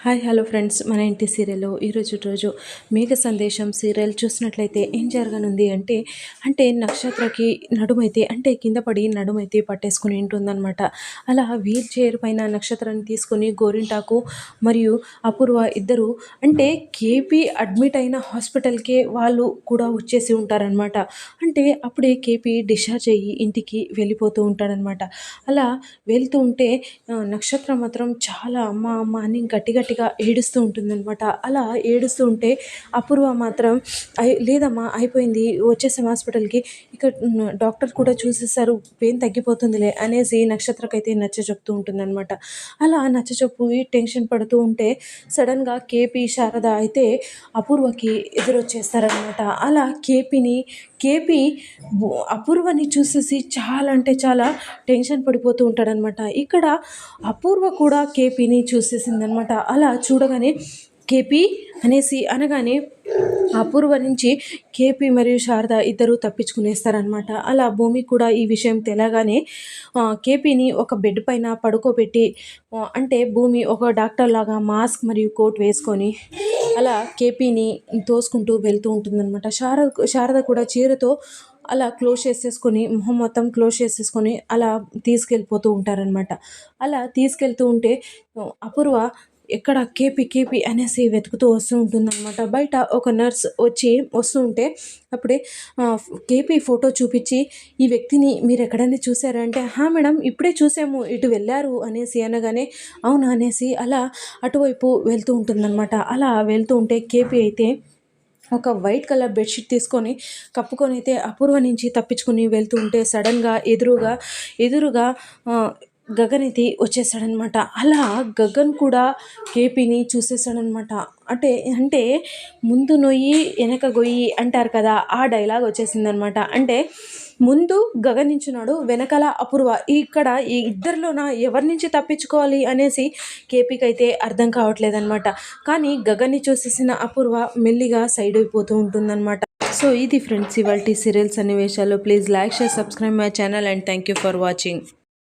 Hi hello friends. మన ఇంటి సీరియల్లో ఈరోజు రోజు మేఘ సందేశం సీరియల్ చూసినట్లయితే ఏం జరగనుంది అంటే అంటే నక్షత్రకి నడుమైతే అంటే కింద పడి నడుమైతే పట్టేసుకుని ఉంటుందన్నమాట. అలా వీల్ చైర్ పైన నక్షత్రాన్ని తీసుకొని గోరింటాకు మరియు అపూర్వ ఇద్దరు అంటే కేపీ అడ్మిట్ అయిన హాస్పిటల్కే వాళ్ళు కూడా వచ్చేసి ఉంటారనమాట అంటే అప్పుడే కేపీ డిశ్చార్జ్ అయ్యి ఇంటికి వెళ్ళిపోతూ ఉంటాడనమాట అలా వెళ్తూ ఉంటే నక్షత్రం మాత్రం చాలా అమ్మ అమ్మ అని గట్టిగా గట్టిగా ఏడుస్తూ ఉంటుందన్నమాట. అలా ఏడుస్తూ ఉంటే అపూర్వ మాత్రం అయి లేదమ్మా అయిపోయింది వచ్చేసాం హాస్పిటల్కి. ఇక్కడ డాక్టర్ కూడా చూసేసారు పెయిన్ తగ్గిపోతుందిలే అనేసి నక్షత్రకైతే నచ్చ చెప్తూ ఉంటుందన్నమాట. అలా నచ్చ చెప్పు టెన్షన్ పడుతూ ఉంటే సడన్గా కేపీ శారద అయితే అపూర్వకి ఎదురొచ్చేస్తారనమాట అలా కేపీని కేపీ అపూర్వని చూసేసి చాలా అంటే చాలా టెన్షన్ పడిపోతూ ఉంటాడనమాట. ఇక్కడ అపూర్వ కూడా కేపీని చూసేసిందనమాట. అలా చూడగానే కేపీ అనేసి అనగానే అపూర్వ నుంచి కేపీ మరియు శారద ఇద్దరు తప్పించుకునేస్తారనమాట. అలా భూమి కూడా ఈ విషయం తెలగానే కేపీని ఒక బెడ్ పైన పడుకోబెట్టి అంటే భూమి ఒక డాక్టర్ లాగా మాస్క్ మరియు కోట్ వేసుకొని అలా కేపీని తోసుకుంటూ వెళ్తూ ఉంటుందన్నమాట. శారద శారద కూడా చీరతో అలా క్లోజ్ చేసేసుకొని మొహం మొత్తం క్లోజ్ చేసేసుకొని అలా తీసుకెళ్ళిపోతూ ఉంటారనమాట అలా తీసుకెళ్తూ ఉంటే అపూర్వ ఎక్కడ కేపీ కేపీ అనేసి వెతుకుతూ వస్తూ ఉంటుందన్నమాట. బయట ఒక నర్స్ వచ్చి వస్తూ ఉంటే అప్పుడే కేపీ ఫోటో చూపించి ఈ వ్యక్తిని మీరు ఎక్కడైనా చూసారా అంటే హా మేడం ఇప్పుడే చూసాము ఇటు వెళ్ళారు అనేసి అనగానే అవునా? అనేసి అలా అటువైపు వెళ్తూ ఉంటుందన్నమాట. అలా వెళ్తూ ఉంటే కేపీ అయితే ఒక వైట్ కలర్ బెడ్షీట్ తీసుకొని కప్పుకొని అయితే అపూర్వ నుంచి తప్పించుకుని వెళ్తూ ఉంటే సడన్గా ఎదురుగా ఎదురుగా గగన్ అయితే వచ్చేసాడనమాట అలా గగన్ కూడా కేపీని చూసేసాడనమాట అంటే అంటే ముందు నొయ్యి వెనక గొయ్యి అంటారు కదా ఆ డైలాగ్ వచ్చేసిందనమాట అంటే ముందు గగనించున్నాడు వెనకాల అపూర్వ. ఇక్కడ ఈ ఇద్దరిలోన ఎవరి నుంచి తప్పించుకోవాలి అనేసి కేపీకి అయితే అర్థం కావట్లేదనమాట కానీ గగన్ని చూసేసిన అపూర్వ మెల్లిగా సైడ్ అయిపోతూ ఉంటుందన్నమాట. సో ఇది ఫ్రెండ్స్ ఇవాళ సీరియల్స్ సన్నివేశాలు. Please like share subscribe my channel and thank you for watching.